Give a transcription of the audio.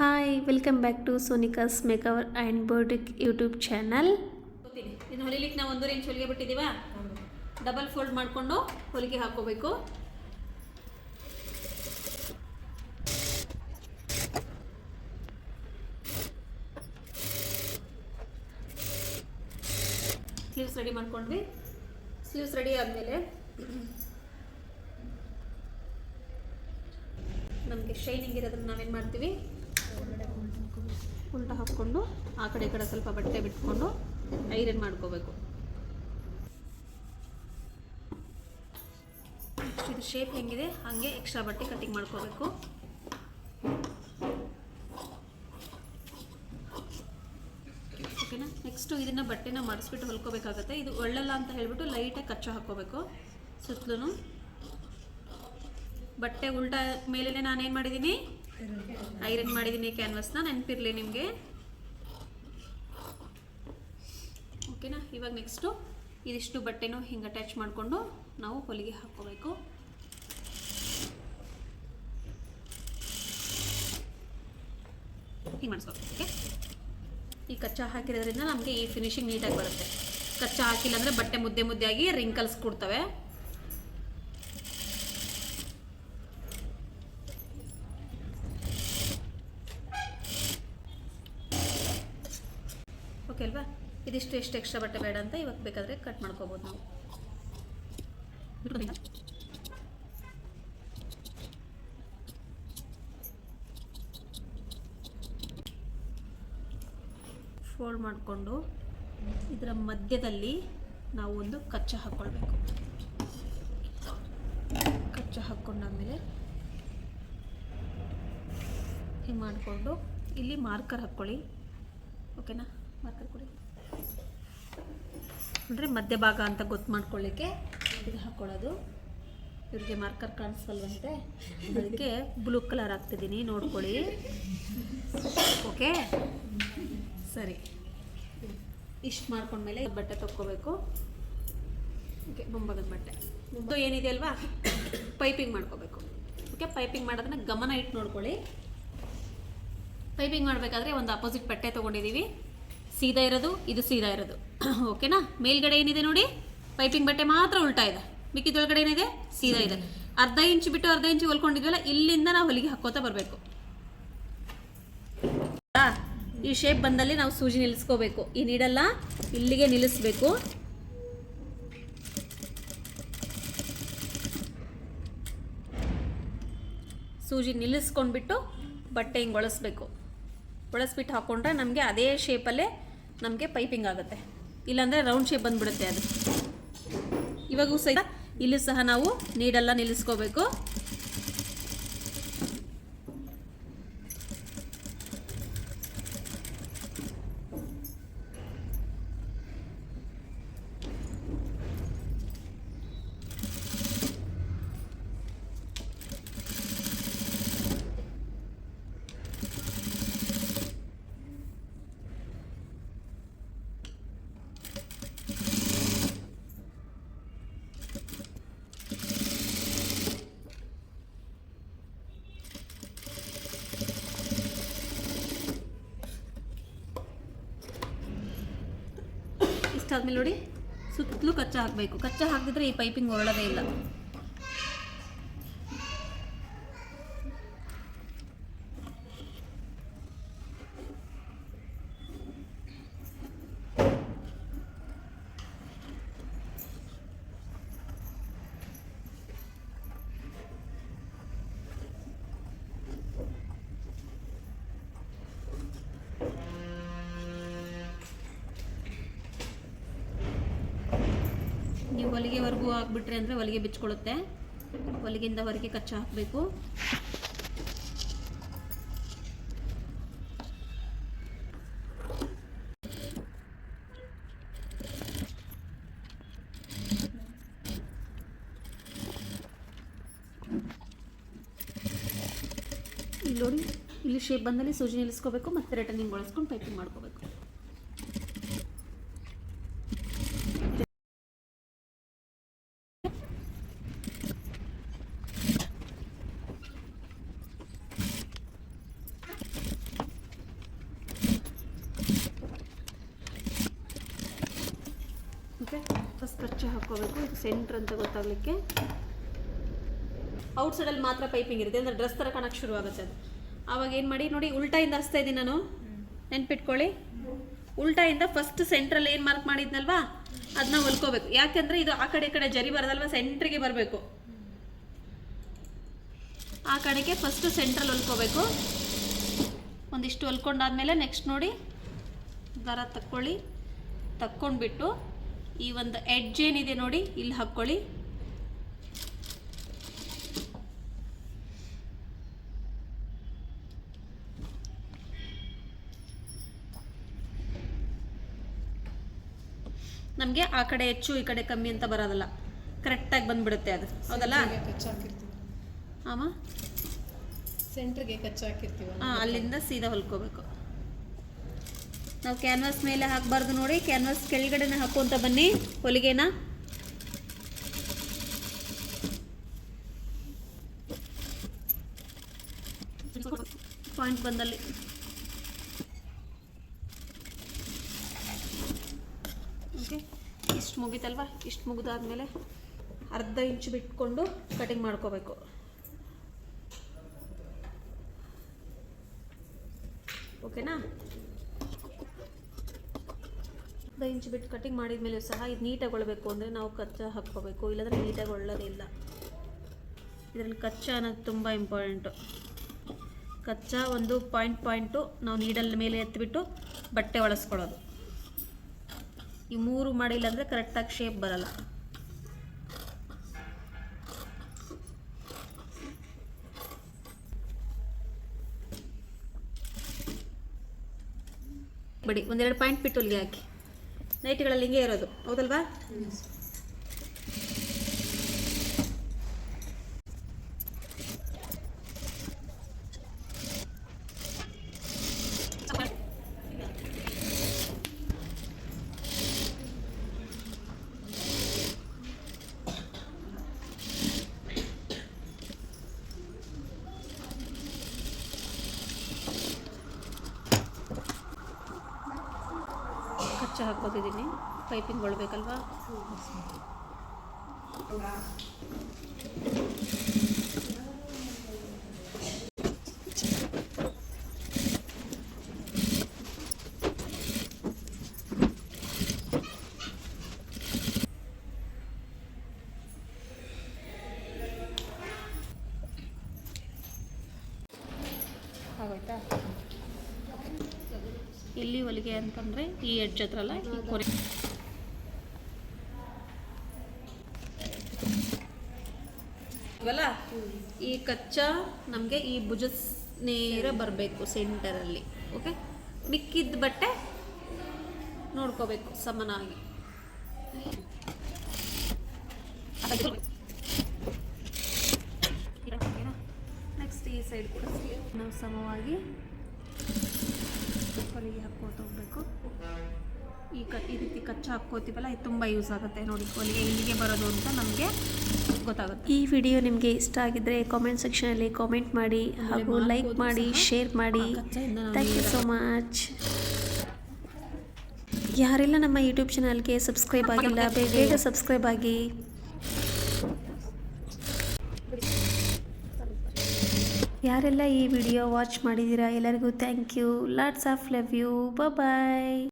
Hi welcome back to Sonika's makeover and boutique YouTube channel ಇನ್ನು ಹೊಲಿಲಿಕ್ಕೆ ನಾವು ಒಂದೂವರೆ ಇಂಚು ಹೊಲಿಗೆ ಬಿಟ್ಟಿದ್ದೀವಾ? ಡಬಲ್ ಫೋಲ್ಡ್ ಮಾಡಿಕೊಂಡು ಹೊಲಿಗೆ ಹಾಕೋಬೇಕು ಸ್ಲೀವ್ಸ್ ರೆಡಿ ಮಾಡ್ಕೊಂಡ್ವಿ. ಸ್ಲೀವ್ಸ್ ರೆಡಿ ಆದಮೇಲೆ ನಮಗೆ ಶೈನಿಂಗ್ ಇರೋದನ್ನು ನಾವೇನು ಮಾಡ್ತೀವಿ? ಉಲ್ಟಾ ಹಾಕ್ಕೊಂಡು ಆ ಕಡೆ ಈ ಕಡೆ ಸ್ವಲ್ಪ ಬಟ್ಟೆ ಬಿಟ್ಕೊಂಡು ಐರನ್ ಮಾಡ್ಕೋಬೇಕು. ಇದು ಶೇಪ್ ಹೆಂಗಿದೆ? ಹಾಗೆ ಎಕ್ಸ್ಟ್ರಾ ಬಟ್ಟೆ ಕಟಿಂಗ್ ಮಾಡ್ಕೋಬೇಕು. ಓಕೆನಾ ನೆಕ್ಸ್ಟು ಇದನ್ನು ಬಟ್ಟೆನ ಮಡಿಸ್ಬಿಟ್ಟು ಹೊಲ್ಕೋಬೇಕಾಗತ್ತೆ. ಇದು ಒಳ್ಳಲ್ಲ ಅಂತ ಹೇಳ್ಬಿಟ್ಟು ಲೈಟಾಗಿ ಕಚ್ಚು ಹಾಕ್ಕೋಬೇಕು. ಸುತ್ತಲೂ ಬಟ್ಟೆ ಉಲ್ಟಾ ಮೇಲೆ ನಾನೇನು ಮಾಡಿದ್ದೀನಿ ಐರನ್ ಮಾಡಿದ್ದೀನಿ ಕ್ಯಾನ್ವಸ್ನ, ನೆನಪಿರಲಿ ನಿಮಗೆ. ಓಕೆನಾ? ಇವಾಗ ನೆಕ್ಸ್ಟು ಇದಿಷ್ಟು ಬಟ್ಟೆನೂ ಹಿಂಗೆ ಅಟ್ಯಾಚ್ ಮಾಡಿಕೊಂಡು ನಾವು ಹೊಲಿಗೆ ಹಾಕ್ಕೋಬೇಕು. ಹಿಂಗೆ ಮಾಡಿಸ್ಬೇಕು ಓಕೆ ಈ ಕಚ್ಚಾ ಹಾಕಿರೋದ್ರಿಂದ ನಮಗೆ ಈ ಫಿನಿಶಿಂಗ್ ನೀಟಾಗಿ ಬರುತ್ತೆ. ಕಚ್ಚಾ ಹಾಕಿಲ್ಲ ಅಂದರೆ ಬಟ್ಟೆ ಮುದ್ದೆ ಮುದ್ದೆ ಆಗಿ ರಿಂಕಲ್ಸ್ ಕೊಡ್ತವೆ. ಓಕೆ ಅಲ್ವಾ ಇದಿಷ್ಟು ಎಷ್ಟು ಎಕ್ಸ್ಟ್ರಾ ಬಟ್ಟೆ ಬೇಡ ಅಂತ ಇವಾಗ ಬೇಕಾದರೆ ಕಟ್ ಮಾಡ್ಕೋಬೋದು ನಾವು. ಫೋಲ್ಡ್ ಮಾಡಿಕೊಂಡು ಇದರ ಮಧ್ಯದಲ್ಲಿ ನಾವು ಒಂದು ಕಚ್ಚ ಹಾಕ್ಕೊಳ್ಬೇಕು ಕಚ್ಚ ಹಾಕ್ಕೊಂಡಾದ್ಮೇಲೆ ಹಿಂಗೆ ಮಾಡಿಕೊಂಡು ಇಲ್ಲಿ ಮಾರ್ಕರ್ ಹಾಕ್ಕೊಳ್ಳಿ ಓಕೆನಾ ಮಾರ್ಕರ್ ಕೊಡಿ. ಅಂದರೆ ಮಧ್ಯಭಾಗ ಅಂತ ಗೊತ್ತು ಮಾಡ್ಕೊಳ್ಳಿಕ್ಕೆ ಇದು ಹಾಕ್ಕೊಳ್ಳೋದು ಇವ್ರಿಗೆ ಮಾರ್ಕರ್ ಕಾಣಿಸಲ್ವಂತೆ ಅದಕ್ಕೆ ಬ್ಲೂ ಕಲರ್ ಹಾಕ್ತಿದ್ದೀನಿ, ನೋಡ್ಕೊಳ್ಳಿ. ಓಕೆ ಸರಿ. ಇಷ್ಟು ಮಾಡ್ಕೊಂಡ್ಮೇಲೆ ಬಟ್ಟೆ ತಕ್ಕೋಬೇಕು. ಓಕೆ ಮುಂಭಾಗದ ಬಟ್ಟೆ. ಇದು ಏನಿದೆ ಅಲ್ವಾ? ಪೈಪಿಂಗ್ ಮಾಡ್ಕೋಬೇಕು. ಓಕೆ ಪೈಪಿಂಗ್ ಮಾಡೋದನ್ನ ಗಮನ ಇಟ್ಟು ನೋಡ್ಕೊಳ್ಳಿ. ಪೈಪಿಂಗ್ ಮಾಡಬೇಕಾದ್ರೆ ಒಂದು ಅಪೋಸಿಟ್ ಬಟ್ಟೆ ತೊಗೊಂಡಿದ್ದೀವಿ ಸೀದಾ ಇರೋದು, ಇದು ಸೀದಾ ಇರೋದು. ಓಕೆನಾ ಮೇಲ್ಗಡೆ ಏನಿದೆ ನೋಡಿ? ಪೈಪಿಂಗ್ ಬಟ್ಟೆ ಮಾತ್ರ ಉಲ್ಟಾ ಇದೆ. ಮಿಕ್ಕಿದೊಳಗಡೆ ಏನಿದೆ? ಸೀದಾ ಇದೆ. ಅರ್ಧ ಇಂಚ್ ಬಿಟ್ಟು ಅರ್ಧ ಇಂಚ್ ಹೊಲ್ಕೊಂಡಿದ್ವಲ್ಲ, ಇಲ್ಲಿಂದ ನಾವು ಹೊಲಿಗೆ ಹಾಕೋತಾ ಬರಬೇಕು. ಈ ಶೇಪ್ ಬಂದಲ್ಲಿ ನಾವು ಸೂಜಿ ನಿಲ್ಲಿಸ್ಕೋಬೇಕು ಈ ನೀಡಲ್ಲ, ಇಲ್ಲಿಗೆ ನಿಲ್ಲಿಸ್ಬೇಕು. ಸೂಜಿ ನಿಲ್ಲಿಸ್ಕೊಂಡ್ಬಿಟ್ಟು ಬಟ್ಟೆ ಹಿಂಗೆ ಒಳಸ್ಬೇಕು. ಒಳಸ್ಬಿಟ್ಟು ಹಾಕ್ಕೊಂಡ್ರೆ ನಮಗೆ ಅದೇ ಶೇಪಲ್ಲೇ ನಮಗೆ ಪೈಪಿಂಗ್ ಆಗುತ್ತೆ. ಇಲ್ಲಾಂದರೆ ರೌಂಡ್ ಶೇಪ್ ಬಂದ್ಬಿಡುತ್ತೆ ಅದು. ಇವಾಗೂ ಸಹಿತ ಇಲ್ಲಿ ಸಹ ನಾವು ನೀಡೆಲ್ಲ ನಿಲ್ಲಿಸ್ಕೋಬೇಕು. ಇಷ್ಟಾದ್ಮೇಲೆ ನೋಡಿ ಸುತ್ತಲೂ ಕಚ್ಚಾ ಹಾಕಬೇಕು. ಕಚ್ಚಾ ಹಾಕಿದ್ರೆ ಈ ಪೈಪಿಂಗ್ ಹೊರಳೋದೇ ಇಲ್ಲ. ನೀವು ಹೊಲಿಗೆವರೆಗೂ ಹಾಕ್ಬಿಟ್ರೆ ಅಂದರೆ ಹೊಲಿಗೆ ಬಿಚ್ಕೊಳ್ಳುತ್ತೆ ಹೊಲಿಗೆಯಿಂದ ಹೊರಗೆ ಕಚ್ಚಾ ಹಾಕಬೇಕು. ಇಲ್ಲಿ ನೋಡಿ, ಇಲ್ಲಿ ಶೇಪ್ ಬಂದಲ್ಲಿ ಸೂಜಿ ನಿಲ್ಲಿಸ್ಕೋಬೇಕು, ಮತ್ತೆ ರಿಟರ್ನಿಂಗ್ ಬಳಸ್ಕೊಂಡು ಪೈಪಿಂಗ್ ಮಾಡ್ಕೋಬೇಕು. ಓಕೆ ಫಸ್ಟ್ ಕಚ್ಚೆ ಹಾಕ್ಕೋಬೇಕು. ಇದು ಸೆಂಟ್ರ್ ಅಂತ ಗೊತ್ತಾಗಲಿಕ್ಕೆ. ಔಟ್ಸೈಡಲ್ಲಿ ಮಾತ್ರ ಪೈಪಿಂಗ್ ಇರುತ್ತೆ. ಅಂದರೆ ಡ್ರೆಸ್ ಥರ ಕಾಣಕ್ಕೆ ಶುರು ಆಗುತ್ತೆ ಅದು. ಆವಾಗ ಏನು ಮಾಡಿ, ನೋಡಿ, ಉಲ್ಟಾಯಿಂದ ಹಚ್ತಾ ಇದ್ದೀನಿ ನಾನು. ನೆನ್ಪಿಟ್ಕೊಳ್ಳಿ. ಉಲ್ಟಾಯಿಂದ ಫಸ್ಟ್ ಸೆಂಟ್ರಲ್ಲಿ ಏನು ಮಾರ್ಕ್ ಮಾಡಿದ್ನಲ್ವಾ? ಅದನ್ನ ಹೊಲ್ಕೋಬೇಕು. ಯಾಕೆಂದರೆ ಇದು ಆ ಕಡೆ ಕಡೆ ಜರಿ ಬರೋದಲ್ವ? ಸೆಂಟ್ರಿಗೆ ಬರಬೇಕು. ಆ ಕಡೆಗೆ ಫಸ್ಟ್ ಸೆಂಟ್ರಲ್ಲಿ ಹೊಲ್ಕೋಬೇಕು. ಒಂದಿಷ್ಟು ಹೊಲ್ಕೊಂಡಾದ್ಮೇಲೆ ನೆಕ್ಸ್ಟ್ ನೋಡಿ, ದರ ತಕ್ಕೊಳ್ಳಿ. ತಕ್ಕೊಂಡ್ಬಿಟ್ಟು ಈ ಒಂದು ಎಡ್ಜ್ ಏನಿದೆ ನೋಡಿ ಇಲ್ಲಿ ಹಾಕ್ಕೊಳ್ಳಿ. ನಮಗೆ ಆ ಕಡೆ ಹೆಚ್ಚು ಈ ಕಡೆ ಕಮ್ಮಿ ಅಂತ ಬರೋದಲ್ಲ. ಕರೆಕ್ಟಾಗಿ ಬಂದ್ಬಿಡುತ್ತೆ ಅದು. ಹೌದಲ್ಲ? ಆಮ? ಸೆಂಟ್ರಿಗೆ ಕಚ್ಚಾಕಿರ್ತೀವಿ ಹಾಂ ಅಲ್ಲಿಂದ ಸೀದಾ ಹೊಲ್ಕೋಬೇಕು. ನಾವು ಕ್ಯಾನ್ವಾಸ್ ಮೇಲೆ ಹಾಕಬಾರ್ದು ನೋಡಿ. ಕ್ಯಾನ್ವಾಸ್ ಕೆಳಗಡೆನೆ ಹಾಕುವಂತ ಬನ್ನಿ ಹೊಲಿಗೆನ. ಪಾಯಿಂಟ್ ಬಂದಲ್ಲಿ. ಓಕೆ ಇಷ್ಟು ಮುಗೀತಲ್ವಾ? ಇಷ್ಟು ಮುಗಿದಾದ್ಮೇಲೆ ಅರ್ಧ ಇಂಚು ಬಿಟ್ಕೊಂಡು ಕಟಿಂಗ್ ಮಾಡ್ಕೋಬೇಕು. ಓಕೆನಾ ಅರ್ಧ ಇಂಚು ಬಿಟ್ಟು ಕಟಿಂಗ್ ಮಾಡಿದ ಮೇಲೆ ಸಹ ಇದು ನೀಟಾಗಿ ಅಂದರೆ ನಾವು ಕಚ್ಚಾ ಹಾಕ್ಕೋಬೇಕು. ಇಲ್ಲಾಂದರೆ ನೀಟಾಗಿ ಒಳ್ಳೋದಿಲ್ಲ ಇದರಲ್ಲಿ ಕಚ್ಚಾ ಅನ್ನೋದು ತುಂಬ ಇಂಪಾರ್ಟೆಂಟು ಕಚ್ಚಾ ಒಂದು ಪಾಯಿಂಟ್ ಪಾಯಿಂಟು ನಾವು ನೀಡಲ್ ಮೇಲೆ ಎತ್ತಿಬಿಟ್ಟು ಬಟ್ಟೆ ಒಳಸ್ಕೊಳ್ಳೋದು. ಈ ಮೂರು ಮಾಡಿಲ್ಲ ಅಂದರೆ ಕರೆಕ್ಟಾಗಿ ಶೇಪ್ ಬರಲ್ಲ. ಬಿಡಿ, ಒಂದೆರಡು ಪಾಯಿಂಟ್ ಬಿಟ್ಟು ಹಾಕಿ. ನೈಟ್ಗಳಲ್ಲಿ ಹಿಂಗೆ ಇರೋದು. ಹೌದಲ್ವಾ? ಕಚ್ಚ ಹಾಕೋತಿದ್ದೀನಿ ಪೈಪಿಂಗ್ ಒಳ್ಬೇಕಲ್ವಾ ಆಗೋಯ್ತಾ? ಎಲ್ಲಿ ಹೊಲಿಗೆ ಅಂತಂದರೆ ಈ ಎಡ್ಜ್ ಹತ್ರ ಅಲ್ಲ ಈ ಕೊರೆ ಈ ಕಚ್ಚಾ ನಮಗೆ ಈ ಭುಜ ನೇರ ಬರಬೇಕು ಸೆಂಟರಲ್ಲಿ ಓಕೆ ಮಿಕ್ಕಿದ ಬಟ್ಟೆ ನೋಡ್ಕೋಬೇಕು ಸಮನಾಗಿ. ನೆಕ್ಸ್ಟ್ ಈ ಸೈಡ್ ಕೂಡ ನಾವು ಸಮವಾಗಿ ಹೊಲಿಗೆ ಹಾಕ್ಕೋತ ಹೋಗ್ಬೇಕು ಈ ಕ ಈ ರೀತಿ ಕಚ್ಚಾ ಹಾಕ್ಕೋತೀವಲ್ಲ ಇದು ತುಂಬ ಯೂಸ್ ಆಗುತ್ತೆ ನೋಡಿ ಹೊಲಿಗೆ ಇಲ್ಲಿಗೆ ಬರೋದು ಅಂತ ನಮಗೆ ಗೊತ್ತಾಗುತ್ತೆ. ಈ ವಿಡಿಯೋ ನಿಮಗೆ ಇಷ್ಟ ಆಗಿದ್ರೆ ಕಾಮೆಂಟ್ ಸೆಕ್ಷನಲ್ಲಿ ಕಾಮೆಂಟ್ ಮಾಡಿ ಹಾಗೂ ಲೈಕ್ ಮಾಡಿ ಶೇರ್ ಮಾಡಿ. ಥ್ಯಾಂಕ್ ಯು ಸೋ ಮಚ್ ಯಾರೆಲ್ಲ ನಮ್ಮ ಯೂಟ್ಯೂಬ್ ಚಾನಲ್ಗೆ ಸಬ್ಸ್ಕ್ರೈಬ್ ಆಗಿಲ್ಲ ಬೇಗ ಬೇಗ ಸಬ್ಸ್ಕ್ರೈಬ್ ಆಗಿ. ಯಾರೆಲ್ಲ ಈ ವಿಡಿಯೋ ವಾಚ್ ಮಾಡಿದ್ದೀರಾ ಎಲ್ಲರಿಗೂ thank you lots of love you bye